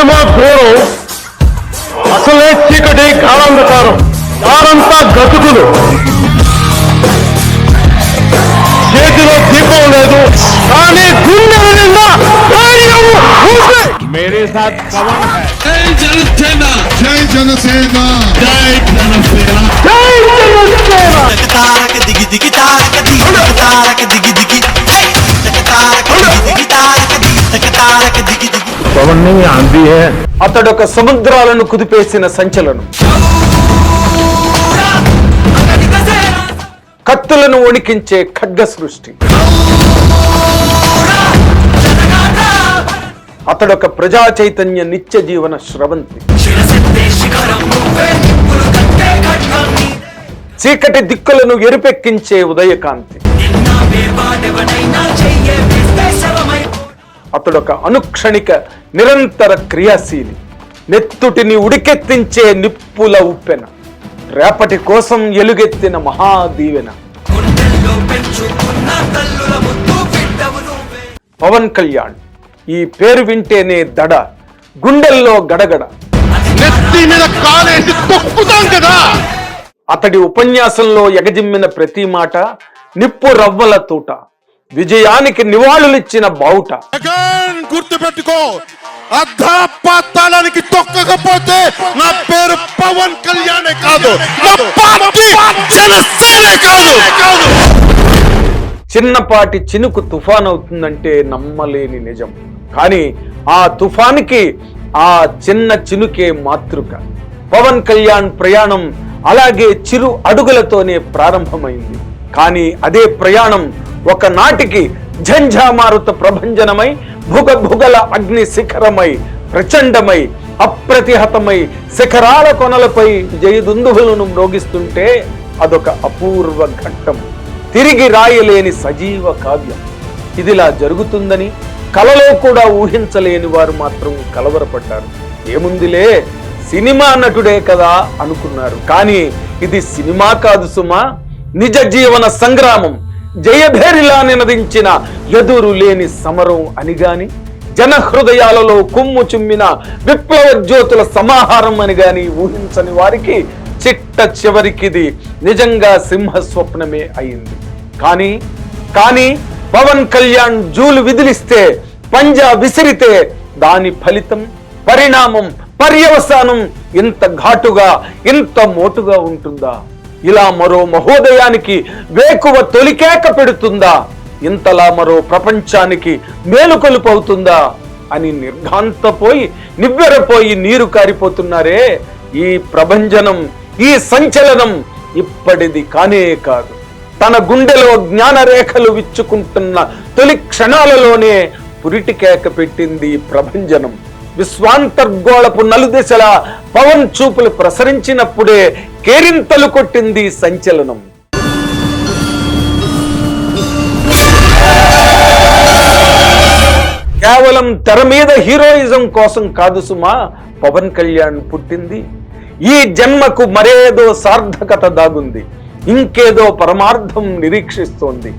అదేమో ఘోరం అసలే చీకటి కాలంధకారం వారంతా గతుకులు. చేతిలో దీపం లేదు. కానీ గుండె నిండా మేరే సాత్ పవన్ జై జనసేన. జై జనసేన. జై జనసేన. జై జనసేన. తారక దిగి దిగి తారక దిగి తారక దిగి దిగి. తారక దిగి దిగి తారక దిగి తారక దిగి దిగి. అతడొక సముద్రాలను కుదిపేసిన సంచలనం. కత్తులను వణికించే ఖడ్గ సృష్టి. అతడొక ప్రజా చైతన్య నిత్య జీవన స్రవంతి. చీకటి దిక్కులను ఎరుపెక్కించే ఉదయకాంతి. అతడొక అనుక్షణిక నిరంతర క్రియాశీలి. నెత్తుటిని ఉడికెత్తించే నిప్పుల ఉప్పెన. రేపటి కోసం ఎలుగెత్తిన మహాదీవెన. పవన్ కళ్యాణ్. ఈ పేరు వింటేనే దడ. గుండెల్లో గడగడ. అతడి ఉపన్యాసంలో ఎగజిమ్మిన ప్రతి మాట నిప్పు రవ్వల తూట. విజయానికి నివాళులిచ్చిన బావుట. గుర్తు పెట్టుకో అర్ధపాతాళానికి తొక్కకపోతే నా పేరు పవన్ కళ్యాణే కాదు కాదు. చిన్నపాటి చినుకు తుఫాన్ అవుతుందంటే నమ్మలేని నిజం. కానీ ఆ తుఫానికి ఆ చిన్న చినుకే మాతృక. పవన్ కళ్యాణ్ ప్రయాణం అలాగే చిరు అడుగులతోనే ప్రారంభమైంది. కానీ అదే ప్రయాణం ఒకనాటికి ఝంఝామారుత ప్రభంజనమై భుగ భుగల అగ్ని శిఖరమై ప్రచండమై అప్రతిహతమై శిఖరాల కొనలపై జయదుందువులను మ్రోగిస్తుంటే అదొక అపూర్వ ఘట్టం. తిరిగి రాయలేని సజీవ కావ్యం. ఇదిలా జరుగుతుందని కలలో కూడా ఊహించలేని వారు మాత్రం కలవరపడ్డారు. ఏముందిలే సినిమా నటుడే కదా అనుకున్నారు. కానీ ఇది సినిమా కాదు సుమా నిజ జీవన సంగ్రామం. జయభేరిలా నినదించిన ఎదురు లేని సమరం అని గాని జన హృదయాలలో కుమ్ము చుమ్మిన విప్లవ జ్యోతుల సమాహారం అని గాని ఊహించని వారికి చిట్ట చివరికిది. నిజంగా సింహ స్వప్నమే అయింది. కానీ కానీ పవన్ కళ్యాణ్ జూలు విదిలిస్తే పంజా విసిరితే దాని ఫలితం పరిణామం పర్యవసానం ఇంత ఘాటుగా ఇంత మోటుగా ఉంటుందా? ఇలా మరో మహోదయానికి వేకువ తొలికేక పెడుతుందా? ఇంతలా మరో ప్రపంచానికి మేలుకొలుపవుతుందా అని నిర్ఘాంతపోయి నివ్వెరపోయి నీరు కారిపోతున్నారే. ఈ ప్రభంజనం ఈ సంచలనం ఇప్పటిది కానే కాదు. తన గుండెలో జ్ఞానరేఖలు విచ్చుకుంటున్న తొలి క్షణాలలోనే పురిటికేక పెట్టింది ప్రభంజనం. విశ్వాంతర్గోళపు నలుదిశల పవన్ చూపులు ప్రసరించినప్పుడే కేరింతలు కొట్టింది సంచలనం. కేవలం తెర మీద హీరోయిజం కోసం కాదు సుమా పవన్ కళ్యాణ్ పుట్టింది. ఈ జన్మకు మరేదో సార్థకత దాగుంది. ఇంకేదో పరమార్థం నిరీక్షిస్తోంది.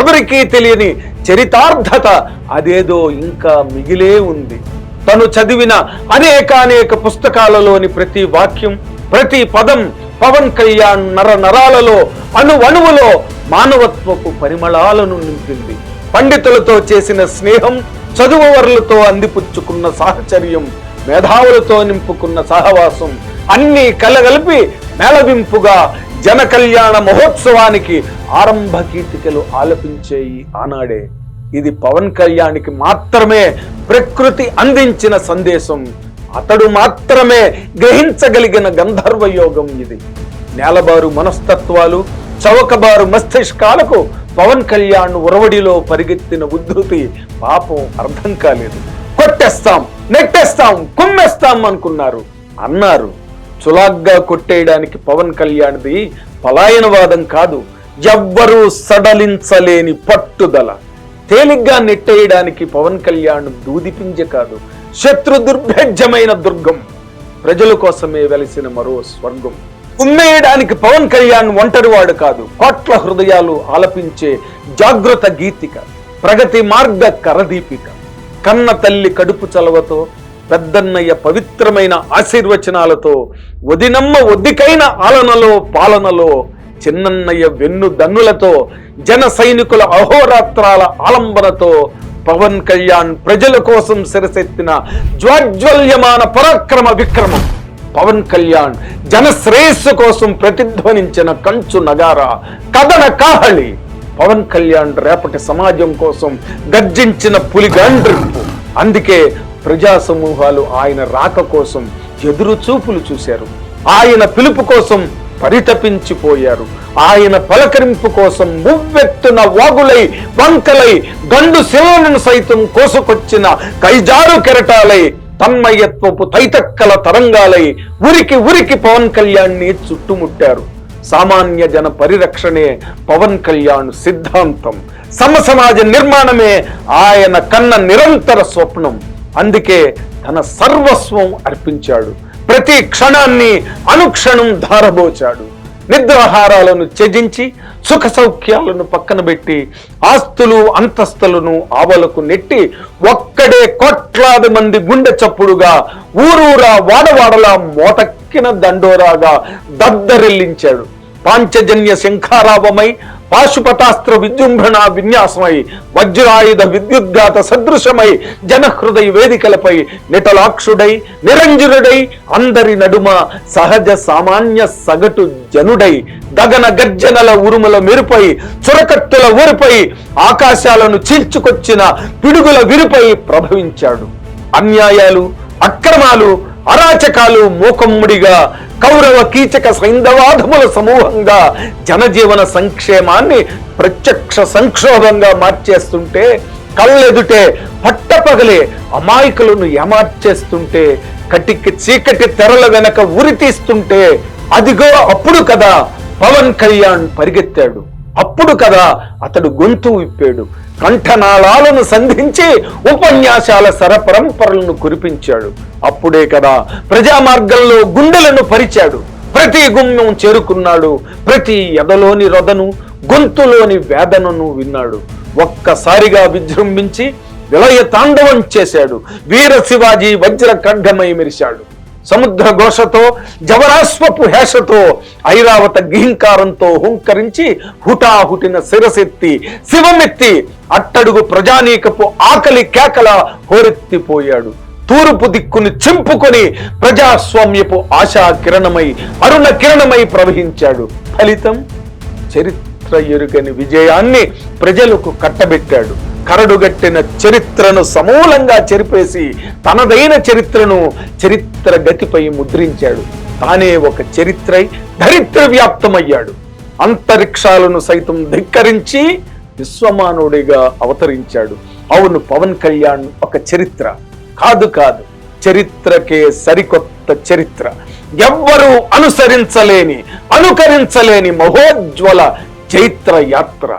ఎవరికీ తెలియని చరితార్థత అదేదో ఇంకా మిగిలే ఉంది. తను చదివిన అనేకానేక పుస్తకాలలోని ప్రతి వాక్యం ప్రతి పదం పవన్ కళ్యాణ్ నర నరాలలో అణువణువులో మానవత్వపు పరిమళాలను నింపింది. పండితులతో చేసిన స్నేహం చదువువర్లతో అందిపుచ్చుకున్న సాహచర్యం మేధావులతో నింపుకున్న సహవాసం అన్నీ కలగలిపి మేళవింపుగా జన కళ్యాణ మహోత్సవానికి ఆరంభ కీర్తికలు ఆలపించేయి ఆనాడే. ఇది పవన్ కళ్యాణ్కి మాత్రమే ప్రకృతి అందించిన సందేశం. అతడు మాత్రమే గ్రహించగలిగిన గంధర్వ యోగం ఇది. నేలబారు మనస్తత్వాలు చౌకబారు మస్తిష్కాలకు పవన్ కళ్యాణ్ ఉరవడిలో పరిగెత్తిన ఉద్ధృతి పాపం అర్థం కాలేదు. కొట్టేస్తాం నెట్టేస్తాం కుమ్మేస్తాం అనుకున్నారు. అన్నారు చులాగ్గా కొట్టేయడానికి పవన్ కళ్యాణ్ది పలాయనవాదం కాదు ఎవ్వరూ సడలించలేని పట్టుదల. తేలిగ్గా నెట్టేయడానికి పవన్ కళ్యాణ్ దూదిపింజ కాదు శత్రు దుర్భేద్యమైన దుర్గం. ప్రజల కోసమే వెలిసిన మరో స్వర్గం. ఉమ్మేయడానికి పవన్ కళ్యాణ్ ఒంటరివాడు కాదు కోట్ల హృదయాలు ఆలపించే జాగ్రత్త గీతిక ప్రగతి మార్గ కరదీపిక. కన్న తల్లి కడుపు చలవతో పెద్దన్నయ్య పవిత్రమైన ఆశీర్వచనాలతో వదినమ్మ ఒద్దికైన ఆలనలో పాలనలో చిన్నన్నయ్య వెన్ను దన్నులతో జన సైనికుల అహోరాత్రాల ఆలంబనతో పవన్ కళ్యాణ్ ప్రజల కోసం శిరసెత్తిన జ్వాజ్వల్యమాన పరాక్రమ విక్రమం. పవన్ కళ్యాణ్ జన శ్రేయస్సు కోసం ప్రతిధ్వనించిన కంచు నగార కథన కాహళి. పవన్ కళ్యాణ్ రేపటి సమాజం కోసం గర్జించిన పులిగాండ్రింపు అందుకే ప్రజా సమూహాలు ఆయన రాక కోసం ఎదురు చూపులు చూశారు. ఆయన పిలుపు కోసం పరితపించిపోయారు. ఆయన పలకరింపు కోసం మువ్వెత్తున వాగులై వంకలై గండు శివలను సైతం కోసుకొచ్చిన కైజారు కెరటాలై తన్మయత్వపు తైతక్కల తరంగాలై ఉరికి ఉరికి పవన్ కళ్యాణ్ని చుట్టుముట్టారు. సామాన్య జన పరిరక్షణే పవన్ కళ్యాణ్ సిద్ధాంతం. సమసమాజ నిర్మాణమే ఆయన కన్న నిరంతర స్వప్నం. అందుకే తన సర్వస్వం అర్పించాడు. ప్రతి క్షణాన్ని అనుక్షణం ధారబోచాడు. నిద్రాహారాలను త్యజించి సుఖ సౌఖ్యాలను పక్కన పెట్టి ఆస్తులు అంతస్తులను ఆవలకు నెట్టి ఒక్కడే కోట్లాది మంది గుండె చప్పుడుగా ఊరూరా వాడవాడలా మోటక్కిన దండోరాగా దద్దరిల్లించాడు. పాంచజన్య శంఖారావమై పాశుపతాస్త్ర విజృంభణ విన్యాసమై వజ్రాయుధ విద్యుద్ఘాత సదృశమై జనహృదయ వేదికలపై నిటలాక్షుడై నిరంజనుడై అందరి నడుమ సహజ సామాన్య సగటు జనుడై గగన గర్జనల ఉరుముల మెరుపై చురకత్తుల ఊరిపై ఆకాశాలను చీల్చుకొచ్చిన పిడుగుల విరుపై ప్రభవించాడు. అన్యాయాలు అక్రమాలు అరాచకాలు మూకమ్ముడిగా కౌరవ కీచక సైంధవాధముల సమూహంగా జనజీవన సంక్షేమాన్ని ప్రత్యక్ష సంక్షోభంగా మార్చేస్తుంటే కళ్ళెదుటే పట్టపగలే అమాయకులను ఏమార్చేస్తుంటే కటికి చీకటి తెరల వెనక ఉరి తీస్తుంటే అదిగో అప్పుడు కదా పవన్ కళ్యాణ్ పరిగెత్తాడు. అప్పుడు కదా అతడు గొంతు విప్పాడు. కంఠనాళాలను సంధించి ఉపన్యాసాల సరపరంపరలను కురిపించాడు. అప్పుడే కదా ప్రజా మార్గంలో గుండెలను పరిచాడు. ప్రతి గుమ్యం చేరుకున్నాడు. ప్రతి ఎదలోని రొదను గొంతులోని వేదనను విన్నాడు. ఒక్కసారిగా విజృంభించి విలయ తాండవం చేశాడు. వీర శివాజీ వజ్ర ఖడ్గమై మెరిశాడు. సముద్ర ఘోషతో జవరాశ్వపు హేషతో ఐరావత గిహింకారంతో హుంకరించి హుటాహుటిన శిరసెత్తి శివమెత్తి అట్టడుగు ప్రజానీకపు ఆకలి కేకల హోరెత్తిపోయాడు. తూర్పు దిక్కుని చింపుకొని ప్రజాస్వామ్యపు ఆశా కిరణమై అరుణ కిరణమై ప్రవహించాడు. ఫలితం చరిత్ర ఎరుగని విజయాన్ని ప్రజలకు కట్టబెట్టాడు. కరడుగట్టిన చరిత్రను సమూలంగా చెరిపేసి తనదైన చరిత్రను చరిత్ర గతిపై ముద్రించాడు. తానే ఒక చరిత్రై ధరిత్ర వ్యాప్తమయ్యాడు అంతరిక్షాలను సైతం ధిక్కరించి విశ్వమానవుడిగా అవతరించాడు. అవును పవన్ కళ్యాణ్ ఒక చరిత్ర. కాదు కాదు చరిత్రకే సరికొత్త చరిత్ర. ఎవ్వరూ అనుసరించలేని అనుకరించలేని మహోజ్వల చైత్ర యాత్ర